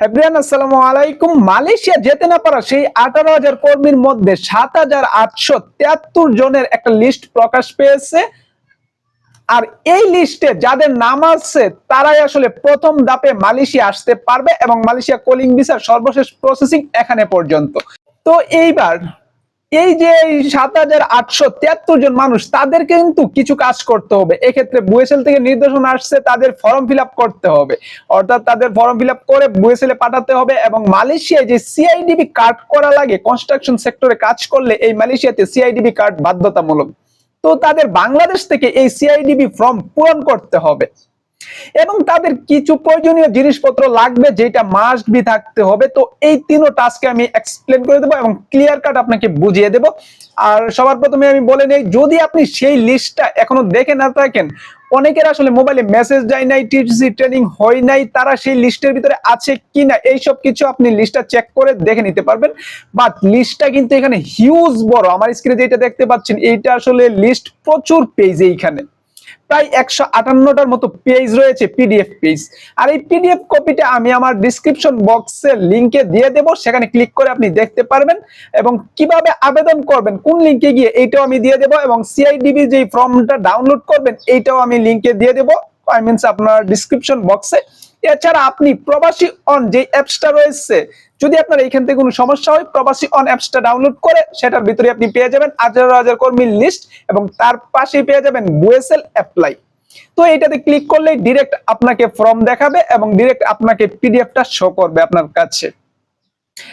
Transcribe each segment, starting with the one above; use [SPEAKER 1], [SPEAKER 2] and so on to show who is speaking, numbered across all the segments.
[SPEAKER 1] হেব্রিয়ান আসসালামু আলাইকুম। মালয়েশিয়া যেতে না পারা সেই আঠারো হাজার কর্মীর মধ্যে সাত হাজার আটশো তিয়াত্তর জনের একটা লিস্ট প্রকাশ পেয়েছে। আর এই লিস্টে যাদের নাম আছে, তারাই আসলে প্রথম দাপে মালয়েশিয়া আসতে পারবে এবং মালয়েশিয়া কলিং ভিসার সর্বশেষ প্রসেসিং এখানে পর্যন্ত। তো এইবার এই যে সাত হাজার আটশো তিয়াত্তর জন মানুষ, তাদেরকে কিন্তু কিছু কাজ করতে হবে। এক্ষেত্রে বুয়েসেল থেকে নির্দেশনা আসছে, তাদের ফর্ম ফিল করতে হবে। অর্থাৎ তাদের ফর্ম ফিল করে বুয়েসেলে পাঠাতে হবে এবং মালয়েশিয়ায় যে সিআইডিবি কার্ড করা লাগে কনস্ট্রাকশন সেক্টরে কাজ করলে এই মালয়েশিয়াতে সিআইডিবি কার্ড বাধ্যতামূলক। তো তাদের বাংলাদেশ থেকে এই সিআইডিবি ফর্ম পূরণ করতে হবে। এবং তাদের কিছু প্রয়োজনীয় জিনিসপত্র লাগবে যেটা মাস্ট বি থাকতে হবে। তো এই তিনো টাস্কে আমি এক্সপ্লেন করে দেবো এবং ক্লিয়ার কাট আপনাকে বুঝিয়ে দেব। আর সবার প্রথমে আমি বলে নেই, যদি আপনি সেই লিস্টটা এখনও দেখে না থাকেন, অনেকের আসলে মোবাইলে মেসেজ যায় নাই টিটিসি ট্রেনিং হয় নাই, তারা সেই লিস্টের ভিতরে আছে কিনা, এইসব কিছু আপনি লিস্টটা চেক করে দেখে নিতে পারবেন। বাট লিস্টটা কিন্তু এখানে হিউজ বড়। আমার স্ক্রিনে যেটা দেখতে পাচ্ছেন, এইটা আসলে লিস্ট প্রচুর পেজ এইখানে। প্রায় একশো আটান্নটার মতো পেজ রয়েছে পিডিএফ পেজ আর এই পিডিএফ কপিটা আমি আমার ডিসক্রিপশন বক্সের লিংকে দিয়ে দেব, সেখানে ক্লিক করে আপনি দেখতে পারবেন এবং কীভাবে আবেদন করবেন, কোন লিংকে গিয়ে এইটাও আমি দিয়ে দেব এবং সিআইডিবি যে ফর্মটা ডাউনলোড করবেন, এইটাও আমি লিংকে দিয়ে দেব। আই মিনস আপনার ডিসক্রিপশন বক্সে এছাড়া আপনি প্রবাসী অন যে অ্যাপসটা রয়েছে, যদি আপনার এইখান থেকে কোনো সমস্যা হয়, প্রবাসী অন অ্যাপসটা ডাউনলোড করে সেটার ভিতরে আপনি পেয়ে যাবেন আঠারো হাজার কর্মীর লিস্ট এবং তার পাশেই পেয়ে যাবেন বুয়েসেল অ্যাপ্লাই। তো এটাতে ক্লিক করলেই ডিরেক্ট আপনাকে ফর্ম দেখাবে এবং ডিরেক্ট আপনাকে পিডিএফটা শো করবে আপনার কাছে।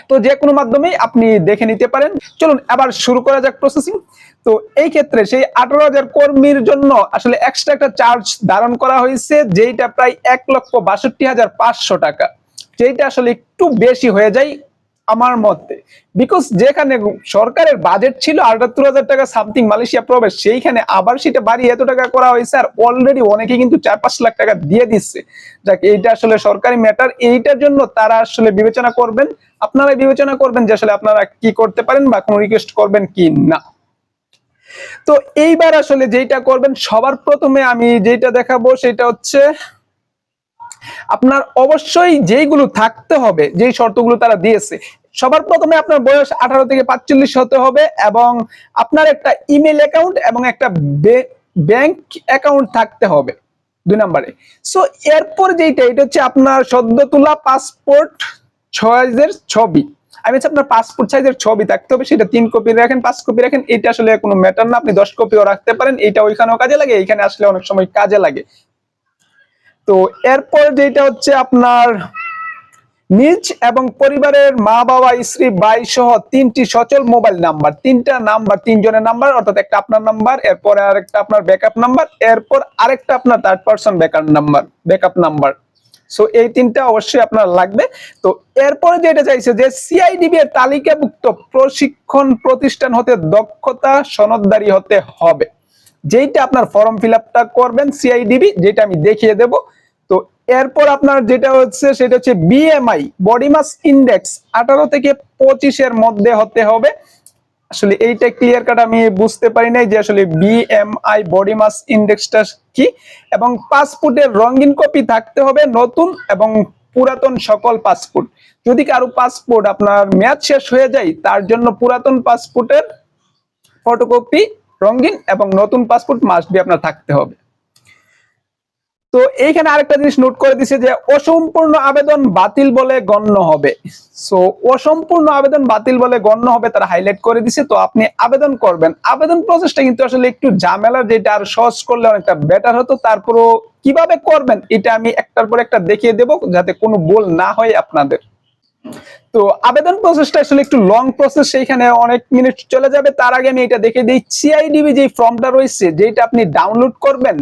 [SPEAKER 1] তো যে কোনো মাধ্যমেই আপনি দেখে নিতে পারেন। চলুন আবার শুরু করা যাক প্রসেসিং তো এই ক্ষেত্রে সেই আঠারো হাজার কর্মীর জন্য আসলে এক্সট্রা একটা চার্জ ধারণ করা হয়েছে, যেইটা প্রায় এক লক্ষ বাষট্টি হাজার পাঁচশো টাকা। যেইটা আসলে একটু বেশি হয়ে যায় আমার মতে। বিকজ যেখানে সরকারের বাজেট ছিল আটাত্তর হাজার টাকা সামথিং মালয়েশিয়া প্রবেশ, সেইখানে আবার সেটা বাড়িয়ে এত টাকা করা হয়েছে আর অলরেডি অনেকে কিন্তু চার পাঁচ লাখ টাকা দিয়ে দিচ্ছে। যাক, এইটা আসলে সরকারি ম্যাটার এইটার জন্য তারা আসলে বিবেচনা করবেন। আপনারা বিবেচনা করবেন যে আসলে আপনারা কি করতে পারেন বা কোনো রিকোয়েস্ট করবেন কি না। তো এইবার আসলে যেটা করবেন, সবার প্রথমে আমি যেটা দেখাবো সেটা হচ্ছে, আপনার অবশ্যই যেইগুলো থাকতে হবে, যেই শর্তগুলো তারা দিয়েছে সবার প্রথমে আপনার বয়স আঠারো থেকে পাঁচচল্লিশ হতে হবে এবং আপনার একটা ইমেল অ্যাকাউন্ট এবং একটা ব্যাংক অ্যাকাউন্ট থাকতে হবে দুই নম্বরে। সো এরপর যেটা এটা হচ্ছে আপনার সদ্য তোলা পাসপোর্ট ছয়ের ছবি। আমি আপনার পাসপোর্ট সাইজের ছবি থাকতে হবে, সেটা তিন কপি রাখেন, পাঁচ কপি রাখেন, এটা আসলে কোনো ম্যাটার না, আপনি দশ কপিও রাখতে পারেন, এটা ওইখানেও কাজে লাগে আসলে অনেক সময় কাজে লাগে। তো, এরপর যেটা হচ্ছে আপনার নিজ এবং পরিবারের মা বাবা, স্ত্রী, ভাই সহ তিনটি সচল মোবাইল নাম্বার তিনটা নাম্বার তিনজনের নাম্বার অর্থাৎ একটা আপনার নাম্বার এরপরে আরেকটা আপনার ব্যাকআপ নাম্বার এরপর আরেকটা আপনার third person backup number backup number so এই তিনটা অবশ্যই আপনার লাগবে। তো, এরপরে যেটা চাইছে যে সিআইডিবি এর তালিকাভুক্ত প্রশিক্ষণ প্রতিষ্ঠান হতে দক্ষতা সনদদারি হতে হবে। যেইটা আপনার ফর্ম ফিল করবেন সিআইডিবি যেটা আমি দেখিয়ে দেব। এরপর আপনার যেটা হচ্ছে, সেটা হচ্ছে বিএমআই বডি মাস ইন্ডেক্স আঠারো থেকে পঁচিশের মধ্যে হতে হবে। আসলে এইটা ক্লিয়ার কাট আমি বুঝতে পারি নাই যে আসলে বিএমআই বডি মাস ইন্ডেক্সটা কি। এবং পাসপোর্টের রঙিন কপি থাকতে হবে নতুন এবং পুরাতন সকল পাসপোর্ট। যদি কারও পাসপোর্ট আপনার মেয়াদ শেষ হয়ে যায়, তার জন্য পুরাতন পাসপোর্টের ফটোকপি রঙিন এবং নতুন পাসপোর্ট মাস্ট বি আপনার থাকতে হবে। তো এইখানে আরেকটা জিনিস নোট করে দিছে যে অসম্পূর্ণ আবেদন বাতিল বলে গণ্য হবে। সো অসম্পূর্ণ আবেদন বাতিল বলে গণ্য হবে তারা হাইলাইট করে দিছে। তো আপনি আবেদন করবেন। আবেদন প্রসেসটা কিন্তু আসলে একটু ঝামেলার, যেটা আর সহজ করলে অনেকটা বেটার হতো। তারপরও কীভাবে করবেন, এটা আমি একটার পর একটা দেখিয়ে দেব, যাতে কোনো ভুল না হয় আপনাদের। তো আবেদন প্রসেসটা আসলে একটু লং প্রসেস সেইখানে অনেক মিনিট চলে যাবে। তার আগে আমি এটা দেখে দিই। সিআইডিবি যে ফর্মটা রয়েছে যেটা আপনি ডাউনলোড করবেন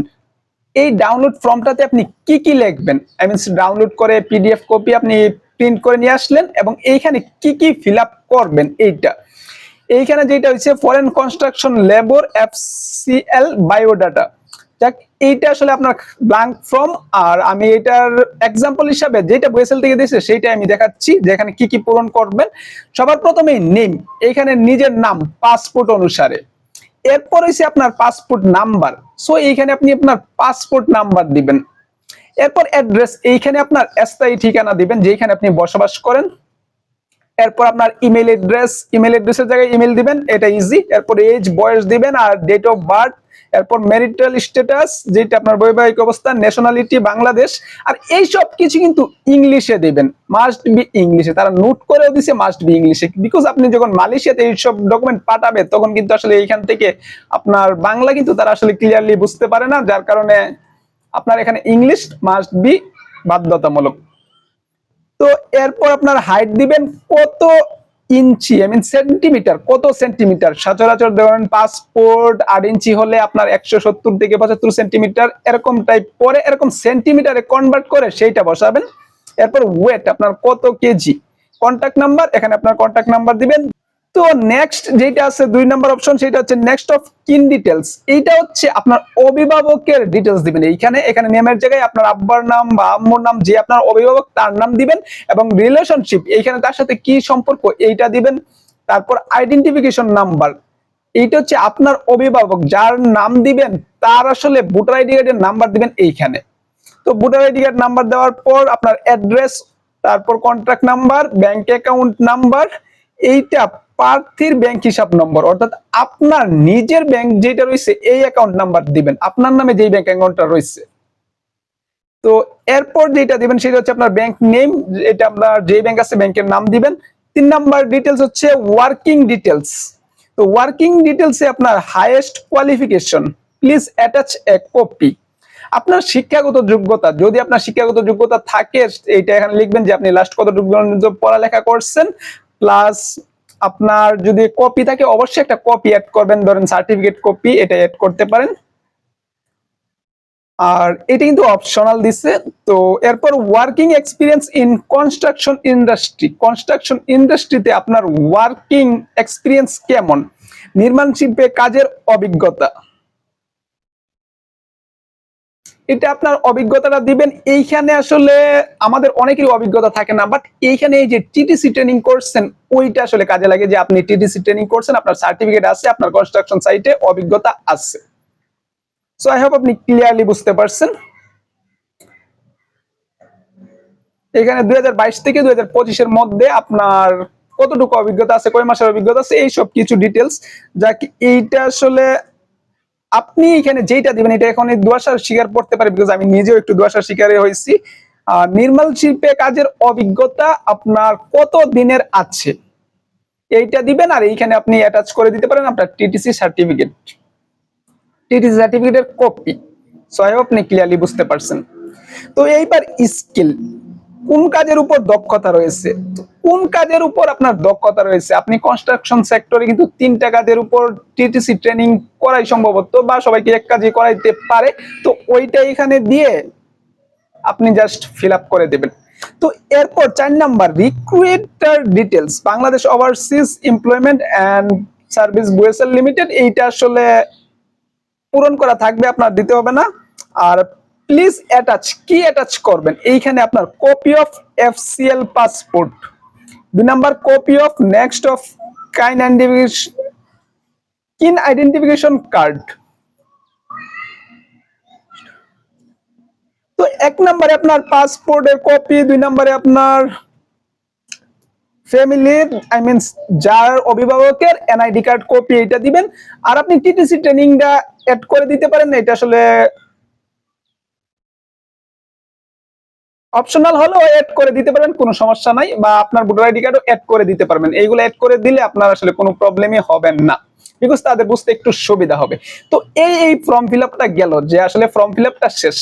[SPEAKER 1] এই ডাউনলোড ফর্মটাতে আপনি কি কি লিখবেন? আই মিনস ডাউনলোড করে পিডিএফ কপি আপনি প্রিন্ট করে নিয়ে আসলেন এবং এইখানে কি কি ফিল করবেন এইটা? এইখানে যেটা হচ্ছে foreign construction labour FCL biodata যাক, এইটা আসলে আপনার ব্লাঙ্ক ফর্ম আর আমি এটার এক্সাম্পল হিসাবে যেটা বইসেল থেকে দিয়েছে সেইটা আমি দেখাচ্ছি যেখানে কি কি পূরণ করবেন। সবার প্রথমে নেম এখানে নিজের নাম পাসপোর্ট অনুসারে। এরপর হচ্ছে আপনার পাসপোর্ট নাম্বার সো এইখানে আপনি আপনার পাসপোর্ট নাম্বার দিবেন। এরপর অ্যাড্রেস এইখানে আপনার স্থায়ী ঠিকানা দিবেন যেখানে আপনি বসবাস করেন। এরপর আপনার ইমেল অ্যাড্রেস ইমেল অ্যাড্রেসের জায়গায় ইমেল দিবেন, এটা ইজি এরপর এজ বয়স দিবেন আর ডেট অফ বার্থ এরপর ম্যারিটাল স্ট্যাটাস যেটা আপনার বৈবাহিক অবস্থা ন্যাশনালিটি বাংলাদেশ। আর এই সব কিছু কিন্তু ইংলিশে দিবেন। মাস্ট বি ইংলিশে তারা নোট করেও দিছে মাস্ট বি ইংলিশে বিকজ আপনি যখন মালয়েশিয়াতে এই সব ডকুমেন্ট পাঠাবে, তখন কিন্তু আসলে এইখান থেকে আপনার বাংলা কিন্তু তারা আসলে ক্লিয়ারলি বুঝতে পারে না, যার কারণে আপনার এখানে ইংলিশ মাস্ট বি বাধ্যতামূলক। তো এরপর আপনার হাইট দিবেন কত ইঞ্চি? আই মিন সেন্টিমিটার কত সেন্টিমিটার সচরাচর ধরেন পাসপোর্ট আট ইঞ্চি হলে আপনার একশো সত্তর থেকে পঁচাত্তর সেন্টিমিটার এরকম টাইপ পরে এরকম সেন্টিমিটারে কনভার্ট করে সেইটা বসাবেন। এরপর ওয়েট আপনার কত কেজি? কন্ট্যাক্ট নাম্বার এখানে আপনার কন্ট্যাক্ট নাম্বার দিবেন। তো নেক্সট যেটা আছে দুই নাম্বার অপশন সেটা হচ্ছে নেক্সট অফ কিন ডিটেলস এইটা হচ্ছে আপনার অভিভাবকের ডিটেলস দিবেন। এইখানে, এখানে নেমের জায়গায় আপনার আব্বার নাম বা আম্মুর নাম, যে আপনার অভিভাবক, তার নাম দিবেন এবং রিলেশনশিপ এইখানে তার সাথে কি সম্পর্ক, এইটা দিবেন। তারপর আইডেন্টিফিকেশন নাম্বার এইটা হচ্ছে আপনার অভিভাবক, যার নাম দিবেন, তার আসলে ভোটার আইডি কার্ডের নাম্বার দিবেন এইখানে। তো ভোটার আইডি কার্ড নাম্বার দেওয়ার পর আপনার অ্যাড্রেস তারপর contract number bank account number এইটা প্রার্থীর ব্যাংক হিসাব নম্বর অর্থাৎ আপনার নিজের ব্যাংক যেটা রয়েছে, এই অ্যাকাউন্ট নাম্বার দিবেন। আপনার নামে যেই ব্যাংক অ্যাকাউন্টটা রয়েছে। তো এরপর যেটা দিবেন, সেটা হচ্ছে আপনার ব্যাংক নেম এটা আপনার যে ব্যাংক আছে ব্যাংকের নাম দিবেন। তিন নাম্বার ডিটেলস হচ্ছে ওয়ার্কিং ডিটেলস তো ওয়ার্কিং ডিটেলসে আপনার highest qualification please attach a copy আপনার শিক্ষাগত যোগ্যতা, যদি আপনার শিক্ষাগত যোগ্যতা থাকে, এইটা এখানে লিখবেন যে আপনি লাস্ট পর্যন্ত পড়ালেখা করছেন প্লাস আপনার যদি কপি থাকে, অবশ্যই একটা কপি অ্যাড করবেন। ধরেন সার্টিফিকেট কপি এটা অ্যাড করতে পারেন। আর এটা কিন্তু অপশনাল দিচ্ছে তো এরপর working experience in construction industry construction ইন্ডাস্ট্রিতে আপনার ওয়ার্কিং এক্সপিরিয়েন্স কেমন? নির্মাণ শিল্পে কাজের অভিজ্ঞতা। এটা আপনার অভিজ্ঞতাটা দিবেন। এইখানে আসলে আমাদের অনেকেরই অভিজ্ঞতা থাকে না বাট এইখানে এই যে টিটিসি ট্রেনিং করছেন, ওইটা আসলে কাজে লাগে যে আপনি টিটিসি ট্রেনিং করছেন, আপনার সার্টিফিকেট আছে, আপনার কনস্ট্রাকশন সাইটে অভিজ্ঞতা আছে। সো আই হোপ আপনি ক্লিয়ারলি বুঝতে পারছেন। এখানে দু হাজার বাইশ থেকে দুই এর মধ্যে আপনার কতটুকু অভিজ্ঞতা আছে, কয় মাসের অভিজ্ঞতা আছে এই সব কিছু ডিটেলস যা কি এইটা আসলে আপনি এখানে যেটা দিবেন, এটা এখন দুয়াশার শিকার পড়তে পারে বিকজ আমি নিজেও একটু দুয়াশার শিকারে হয়েছি। নির্মাল শিল্পে কাজের অভিজ্ঞতা আপনার কত দিনের আছে? এইটা দিবেন আর এইখানে আপনি অ্যাটাচ করে দিতে পারেন আপনার টিটিসি সার্টিফিকেট টিটিসি সার্টিফিকেটের কপি সো আই আপনি ক্লিয়ারলি বুঝতে পারছেন। তো এইবার স্কিল কোন কাজের উপর দক্ষতা রয়েছে? কোন কাজের উপর আপনার দক্ষতা রয়েছে? আপনি কনস্ট্রাকশন সেক্টরে কিন্তু তিনটা কাজের উপর টিটিসি ট্রেনিং করাই সম্ভবত বা সবাইকে এক কাজে করাইতে পারে। তো ওইটা এখানে দিয়ে আপনি জাস্ট ফিল করে দেবেন। তো এরপর চার number recruiter details Bangladesh overseas employment and service BOESL limited. এইটা আসলে পূরণ করা থাকবে, আপনার দিতে হবে না। আর প্লিজ অ্যাটাচ কি অ্যাটাচ করবেন? এইখানে আপনার কপি অফ এফসিএল পাসপোর্ট দুই number copy of next of kin kin identification card তো এক নম্বরে আপনার পাসপোর্টের কপি দুই নম্বরে আপনার ফ্যামিলির আই মিন যার অভিভাবকের এনআইডি কার্ড কপি এটা দিবেন। আর আপনি টিটিসি ট্রেনিংটা অ্যাড করে দিতে পারেন, এটা আসলে অপশনাল হলেও অ্যাড করে দিতে পারেন, কোনো সমস্যা নাই। বা আপনার ভোটার আইডি কার্ডও অ্যাড করে দিতে পারবেন। এইগুলো অ্যাড করে দিলে আপনার আসলে কোনো প্রবলেমই হবে না। বিকজ তাদের বুঝতে একটু সুবিধা হবে। তো এই এই ফর্ম ফিল আপটা গেল যে আসলে ফর্ম ফিল আপটা শেষ।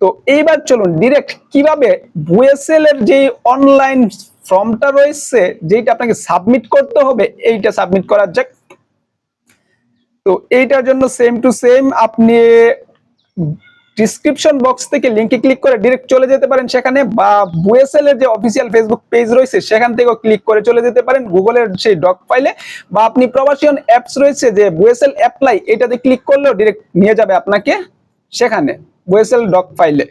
[SPEAKER 1] তো এইবার চলুন ডিরেক্ট কীভাবে বুয়েসেল এর যে অনলাইন ফর্মটা রয়েছে যেটা আপনাকে সাবমিট করতে হবে, এইটা সাবমিট করা যাক। তো এইটার জন্য সেম টু সেম আপনি ডিসক্রিপশন বক্স থেকে লিঙ্কে ক্লিক করে ডিরেক্ট চলে যেতে পারেন সেখানে বা বুয়েসেল এর যে অফিসিয়াল ফেসবুক পেজ রয়েছে, সেখান থেকেও ক্লিক করে চলে যেতে পারেন গুগলের সেই ডক ফাইলে বা আপনি প্রবাসিয়ন অ্যাপস রয়েছে যে বুয়েসেল অ্যাপ্লাই এটাতে ক্লিক করলেও ডিরেক্ট নিয়ে যাবে আপনাকে সেখানে বুয়েসেল ডক ফাইলে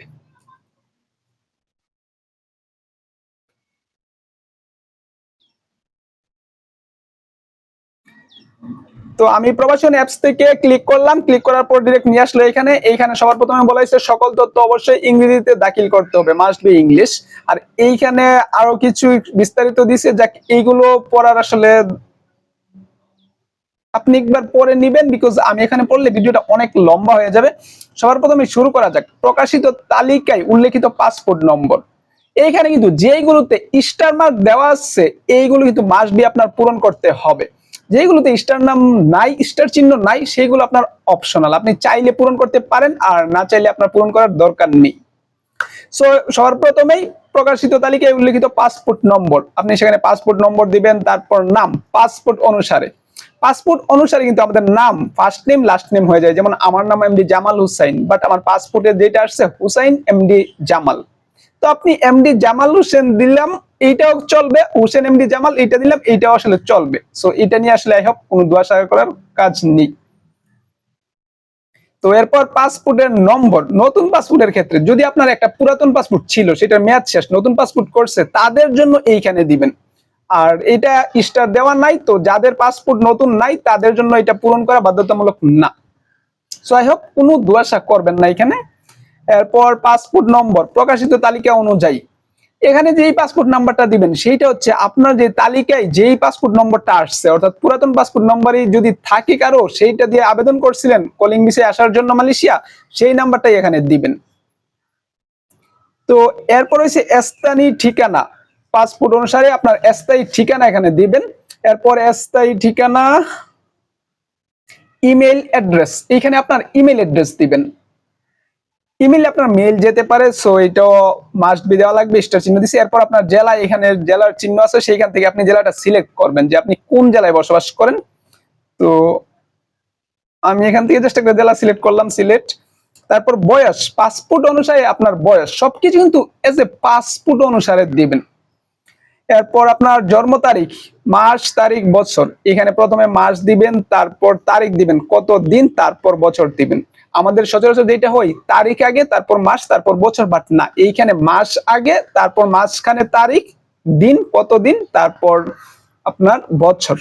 [SPEAKER 1] তো আমি প্রবাসন অ্যাপস থেকে ক্লিক করলাম ক্লিক করার পর ডিরেক্ট নিয়ে আসলো এখানে, এইখানে সবার প্রথমে বলা হয়েছে সকল তথ্য অবশ্যই ইংরেজিতে দাখিল করতে হবে মাস্ট বি ইংলিশ আর এইখানে আরও কিছু বিস্তারিত দিছে, যাক, এইগুলো পড়ার আসলে আপনি একবার পরে নিবেন বিকজ আমি এখানে পড়লে ভিডিওটা অনেক লম্বা হয়ে যাবে। সবার প্রথমে শুরু করা যাক, প্রকাশিত তালিকায় উল্লেখিত পাসপোর্ট নম্বর এইখানে কিন্তু যেইগুলোতে স্টার মার্ক দেওয়া আছে, এইগুলো কিন্তু মাস্ট বি আপনার পূরণ করতে হবে। যেগুলোতে স্টার নাম নাই, স্টার চিহ্ন নাই সেগুলো আপনার অপশনাল আপনি চাইলে পূরণ করতে পারেন, আর না চাইলে আপনার পূরণ করার দরকার নেই। সো সবার প্রথমেই প্রকাশিত তালিকায় উল্লেখিত পাসপোর্ট নম্বর আপনি সেখানে পাসপোর্ট নম্বর দিবেন, তারপর নাম পাসপোর্ট অনুসারে। পাসপোর্ট অনুসারে কিন্তু আমাদের নাম ফার্স্ট নেম লাস্ট নেম হয়ে যায়। যেমন আমার নাম এমডি জামাল হুসাইন বাট আমার পাসপোর্টে যেটা আসছে হুসাইন এমডি জামাল। তো আপনি এমডি জামাল হোসেন দিলাম এইটাও চলবে, হোসেন এমডি জামাল এটা দিলাম, এইটাও আসলে চলবে। সো এটা নিয়ে আসলে আই হোপ কোনো দোয়া সাগা করার কাজ নেই। তো এরপর পাসপোর্টের নম্বর, নতুন পাসপোর্টের ক্ষেত্রে, যদি আপনার একটা পুরাতন পাসপোর্ট ছিল, সেটার মেয়াদ শেষ, নতুন পাসপোর্ট করছে, তাদের জন্য এইখানে দিবেন। আর এটা স্টার দেওয়া নাই, তো যাদের পাসপোর্ট নতুন নাই, তাদের জন্য এটা পূরণ করা বাধ্যতামূলক না। সো আই হোপ কোনো দুয়াশা করবেন না এখানে। এরপর পাসপোর্ট নম্বর, প্রকাশিত তালিকা অনুযায়ী। এখানে যেই পাসপোর্ট নাম্বারটা দিবেন, সেইটা হচ্ছে আপনার যে তালিকায় যেই পাসপোর্ট নম্বরটা আসছে, অর্থাৎ পুরাতন পাসপোর্ট নম্বরই যদি থাকে কারও, সেইটা দিয়ে আবেদন করছিলেন কলিং বিষয়ে আসার জন্য মালয়েশিয়া, সেই নাম্বারটাই এখানে দিবেন। তো এরপর হচ্ছে স্থানীয় ঠিকানা। পাসপোর্ট অনুসারে আপনার স্থায়ী ঠিকানা এখানে দিবেন। এরপর স্থায়ী ঠিকানা ইমেল অ্যাড্রেস এখানে আপনার ইমেল অ্যাড্রেস দিবেন। ইমেল আপনার মেল যেতে পারে সো এটাও মাস্ট বি দেওয়া লাগবে স্টার চিহ্ন দিছি। এরপর আপনার জেলা এখানে জেলার চিহ্ন আছে, সেইখান থেকে আপনি জেলাটা সিলেক্ট করবেন, যে আপনি কোন জেলায় বসবাস করেন। তো আমি এখান থেকে চেষ্টা করে জেলা সিলেক্ট করলাম সিলেক্ট তারপর বয়স পাসপোর্ট অনুসারে আপনার বয়স, সবকিছু কিন্তু এজ এ পাসপোর্ট অনুসারে দিবেন। এরপর আপনার জন্ম তারিখ, মাস, তারিখ, বছর, এখানে প্রথমে মাস দিবেন, তারপর তারিখ দিবেন, কত দিন, তারপর বছর দিবেন। আমাদের সচরাচর যেটা হয়, তারিখ আগে, তারপর মাস, তারপর বছর বাট না, এইখানে মাস আগে, তারপর মাসখানে তারিখ, দিন, কত দিন, তারপর আপনার বছর।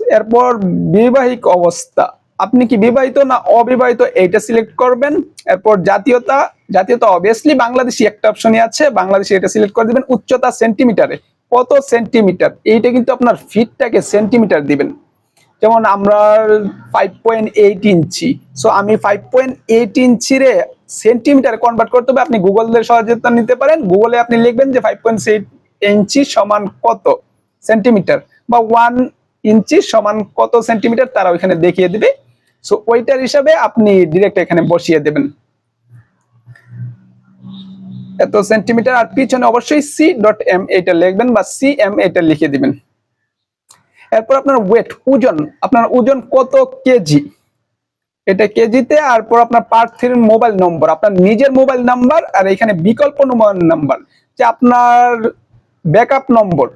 [SPEAKER 1] এরপর বিবাহিক অবস্থা। আপনি কি বিবাহিত না অবিবাহিত এইটা সিলেক্ট করবেন। এরপর জাতীয়তা জাতীয়তা অবভিয়াসলি বাংলাদেশি একটা অপশনই আছে, বাংলাদেশি এটা সিলেক্ট করে দিবেন, উচ্চতা সেন্টিমিটারে কত সেন্টিমিটার এইটা কিন্তু আপনার ফিটটাকে সেন্টিমিটার দিবেন। যেমন আমরা five point eight inch. So আমি ফাইভ পয়েন্ট এইট ইঞ্চিরে সেন্টিমিটার কনভার্ট করতে হবে। আপনি গুগলের সহযোগিতা নিতে পারেন। গুগলে আপনি লিখবেন যে ফাইভ পয়েন্ট এইট ইঞ্চি সমান কত সেন্টিমিটার বা ওয়ান ইঞ্চি সমান কত সেন্টিমিটার তারা ওইখানে দেখিয়ে দেবে। সো ওইটার হিসাবে আপনি ডিরেক্ট এখানে বসিয়ে দেবেন। এত সেন্টিমিটার আর পিছনে অবশ্যই সি ডট এম এটা লিখবেন বা সি এম এটা লিখে দিবেন। এরপর আপনার ওয়েট ওজন, আপনার ওজন কত কেজি এটা কেজিতে আর পর আপনার প্রার্থীর মোবাইল নম্বর আপনার নিজের মোবাইল নাম্বার আর এখানে বিকল্প নাম্বার যে আপনার ব্যাকআপ নম্বর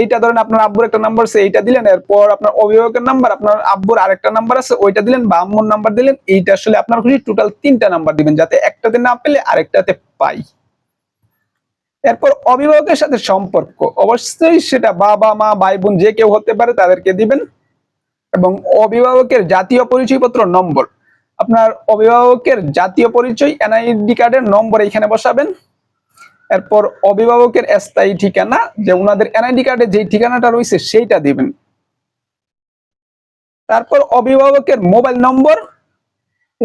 [SPEAKER 1] এইটা ধরেন আপনার আব্বুর একটা নাম্বার আছে, এইটা দিলেন, এরপর আপনার অভিভাবকের নাম্বার আপনার আব্বুর আরেকটা নাম্বার আছে, ওইটা দিলেন বা আম্মুর নাম্বার দিলেন, এইটা আসলে আপনার খুশি টোটাল তিনটা নাম্বার দিবেন, যাতে একটাতে না পেলে আরেকটাতে পাই। এরপর অভিভাবকের সাথে সম্পর্ক। অবশ্যই সেটা বাবা, মা, ভাই, বোন যে কেউ হতে পারে তাদেরকে দিবেন। এবং অভিভাবকের জাতীয় পরিচয়পত্র নম্বর। আপনার অভিভাবকের জাতীয় পরিচয়, এনআইডি কার্ডের নম্বর এখানে বসাবেন। এরপর অভিভাবকের স্থায়ী ঠিকানা, যে ওনাদের এনআইডি কার্ডে যে ঠিকানাটা রয়েছে সেইটা দিবেন। তারপর অভিভাবকের মোবাইল নম্বর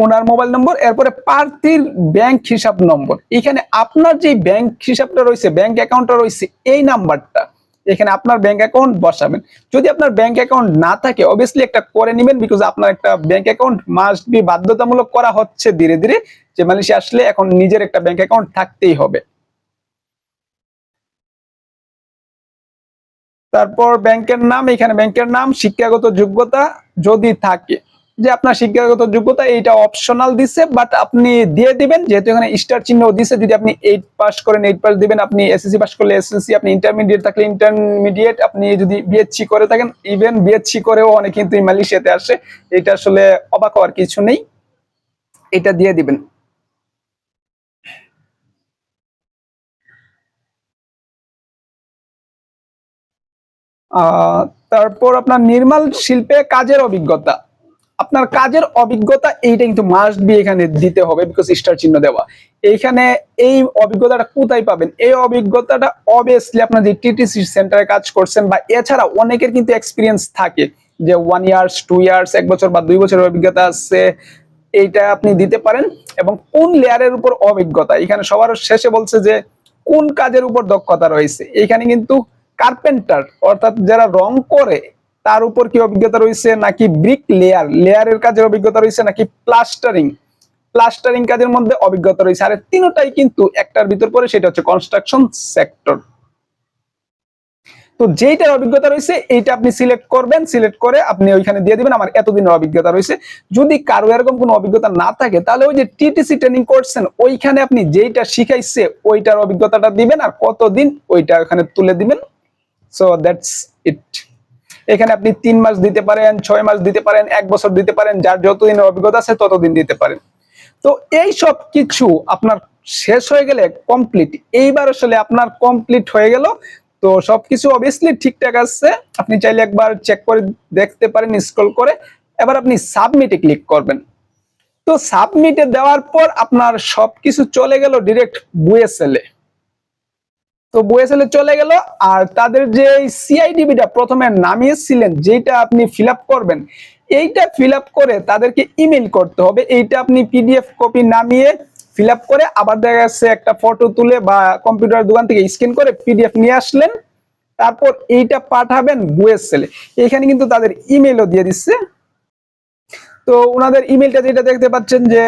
[SPEAKER 1] ওনার মোবাইল নম্বর, এরপরে প্রার্থীর ব্যাংক হিসাব নম্বর। এখানে আপনার যে ব্যাংক হিসাবটা রয়েছে, ব্যাংক অ্যাকাউন্টটা রয়েছে, এই নাম্বারটা। এখানে আপনার ব্যাংক অ্যাকাউন্ট বসাবেন। যদি আপনার ব্যাংক অ্যাকাউন্ট না থাকে অবভিয়াসলি একটা করে নেবেন বিকজ আপনার একটা ব্যাংক অ্যাকাউন্ট মাস্ট বি বাধ্যতামূলক করা হচ্ছে ধীরে ধীরে, যে মালয়েশিয়া আসলে এখন নিজের একটা ব্যাংক অ্যাকাউন্ট থাকতেই হবে। তারপর ব্যাংকের নাম, এখানে ব্যাংকের নাম, শিক্ষাগত যোগ্যতা যদি থাকে যে আপনার শিক্ষাগত যোগ্যতা এইটা অপশনাল দিছে বাট আপনি দিয়ে দিবেন, যেহেতু এখানে স্টার চিহ্ন দিছে, যদি আপনি এইট পাস করেন এইট পাস দিবেন, আপনি এসএসসি পাস করলে এসএসসি আপনি ইন্টারমিডিয়েট থাকলে ইন্টারমিডিয়েট আপনি যদি বিএসসি করে থাকেন ইভেন বিএসসি করেও অনেক কিন্তু মালয়েশিয়াতে আসে, এটা আসলে অবাক হওয়ার কিছু নেই, এটা দিয়ে দিবেন। তারপর আপনার নির্মাণ শিল্পে কাজের অভিজ্ঞতা। আপনার কাজের অভিজ্ঞতা এইটা কিন্তু মাস্ট বি এখানে দিতে হবে বিকজ স্টার চিহ্ন দেওয়া। এইখানে এই অভিজ্ঞতাটা কোথায় পাবেন? এই অভিজ্ঞতাটা অবভিয়াসলি আপনার যে টিটিসি সেন্টারে কাজ করছেন বা এছাড়া অনেকের কিন্তু এক্সপিরিয়েন্স থাকে যে ওয়ান ইয়ার্স টু ইয়ার্স এক বছর বা দুই বছরের অভিজ্ঞতা আছে, এইটা আপনি দিতে পারেন এবং কোন লেয়ারের উপর অভিজ্ঞতা? এখানে সবার শেষে বলছে যে কোন কাজের উপর দক্ষতা রয়েছে? এখানে কিন্তু কার্পেন্টার অর্থাৎ যারা রং করে তার উপর কি অভিজ্ঞতা রয়েছে? নাকি ব্রিক লেয়ার লেয়ারের কাজের অভিজ্ঞতা রয়েছে? নাকি প্লাস্টারিং প্লাস্টারিং কাজের মধ্যে অভিজ্ঞতা রয়েছে। আর, তিনটাই কিন্তু একটার ভিতর পরে সেটা হচ্ছে কনস্ট্রাকশন সেক্টর তো যেইটার অভিজ্ঞতা রয়েছে, এইটা আপনি সিলেক্ট করবেন সিলেক্ট করে আপনি ওইখানে দিয়ে দিবেন। আমার এতদিনের অভিজ্ঞতা রয়েছে। যদি কারও এরকম কোনো অভিজ্ঞতা না থাকে, তাহলে ওই যে টিটিসি ট্রেনিং করছেন ওইখানে আপনি যেইটা শিখাইছে, ওইটার অভিজ্ঞতাটা দিবেন আর কতদিন ওইটা ওখানে তুলে দিবেন। সো দ্যাটস ইট এখানে আপনি তিন মাস দিতে পারেন, ছয় মাস দিতে পারেন, এক বছর দিতে পারেন, যার যতদিনের অভিজ্ঞতা আছে ততদিন দিতে পারেন। তো এই সব কিছু আপনার শেষ হয়ে গেলে কমপ্লিট এইবার আসলে আপনার কমপ্লিট হয়ে গেল। তো সবকিছু অবভিয়াসলি ঠিকঠাক আছে। আপনি চাইলে একবার চেক করে দেখতে পারেন স্ক্রল করে। এবার আপনি সাবমিটে ক্লিক করবেন। তো সাবমিটে দেওয়ার পর আপনার সবকিছু চলে গেল ডিরেক্ট বুয়েসেলে তো বুয়েসেলে চলে গেল, আর তাদের যে সিআইডিবিটা প্রথমে নামিয়েছিলেন যেটা আপনি ফিল করবেন, এইটা ফিল করে তাদেরকে ইমেল করতে হবে। এইটা আপনি পিডিএফ কপি নামিয়ে ফিল করে আবার দেখা যাচ্ছে একটা ফটো তুলে বা কম্পিউটার দোকান থেকে স্ক্যান করে পিডিএফ নিয়ে আসলেন। তারপর এইটা পাঠাবেন বুয়েসেলে। এখানে কিন্তু তাদের ইমেলও দিয়ে দিচ্ছে। তো ওনাদের ইমেলটা যেটা দেখতে পাচ্ছেন যে,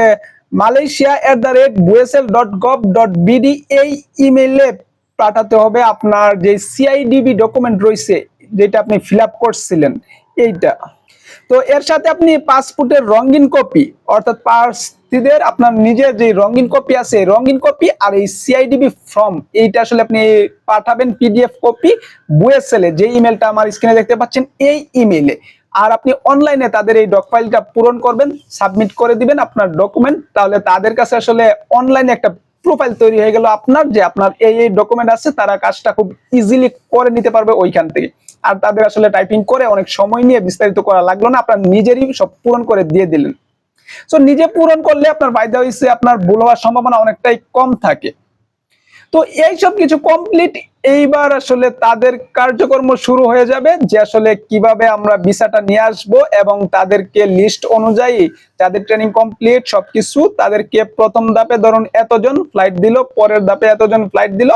[SPEAKER 1] Malaysia at the rate BOESL dot gov dot BD এই ইমেলে পাঠাতে হবে আপনার যে সিআইডিবি ডকুমেন্ট রয়েছে, যেটা আপনি ফিল করছিলেন, এইটা। তো এর সাথে আপনি পাসপোর্টের রঙিন কপি অর্থাৎ পার্সিদের আপনার নিজের যে রঙিন কপি আছে রঙিন কপি আর এই সিআইডিবি ফর্ম এইটা আসলে আপনি পাঠাবেন পিডিএফ কপি বুয়েসেলে যে ইমেলটা আমার স্ক্রিনে দেখতে পাচ্ছেন, এই ইমেলে আর আপনি অনলাইনে তাদের এই ডক ফাইলটা পূরণ করবেন সাবমিট করে দিবেন আপনার ডকুমেন্ট তাহলে তাদের কাছে আসলে অনলাইনে একটা প্রোফাইল তৈরি হয়ে গেল আপনার, যে আপনার এই এই ডকুমেন্ট আছে, তারা কাজটা খুব ইজিলি করে নিতে পারবে ওইখান থেকে। আর তাদের আসলে টাইপিং করে অনেক সময় নিয়ে বিস্তারিত করা লাগল না, আপনার নিজেরই সব পূরণ করে দিয়ে দিলেন। সো নিজে পূরণ করলে আপনার ফায়দা হয়েছে আপনার ভুল হওয়ার সম্ভাবনা অনেকটাই কম থাকে। তো এই সব কিছু কমপ্লিট এইবার আসলে তাদের কার্যক্রম শুরু হয়ে যাবে যে আসলে কীভাবে আমরা ভিসাটা নিয়ে আসব এবং তাদেরকে লিস্ট অনুযায়ী তাদের ট্রেনিং কমপ্লিট সবকিছু তাদেরকে প্রথম ধাপে ধরুন এতজন ফ্লাইট দিল, পরের ধাপে এতজন ফ্লাইট দিল।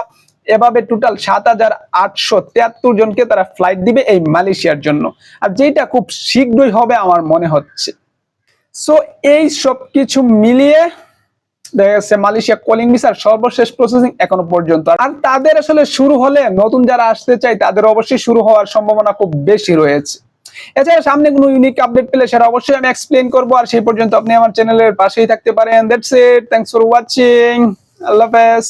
[SPEAKER 1] এভাবে টোটাল সাত হাজার আটশো তিয়াত্তর জনকে তারা ফ্লাইট দিবে এই মালয়েশিয়ার জন্য। আর যেটা খুব শীঘ্রই হবে আমার মনে হচ্ছে। সো এই সব কিছু মিলিয়ে দেখা যাচ্ছে মালয়েশিয়া কলিং ভিসার সর্বশেষ প্রসেসিং এখনও পর্যন্ত। আর তাদের আসলে শুরু হলে নতুন যারা আসতে চাই তাদের অবশ্যই শুরু হওয়ার সম্ভাবনা খুব বেশি রয়েছে। এছাড়া সামনে কোনো ইউনিক আপডেট পেলে সেটা অবশ্যই আমি এক্সপ্লেন করব। আর সেই পর্যন্ত আপনি আমার চ্যানেলের পাশেই থাকতে পারেন। That's it thanks for watching আল্লাহ হাফেজ।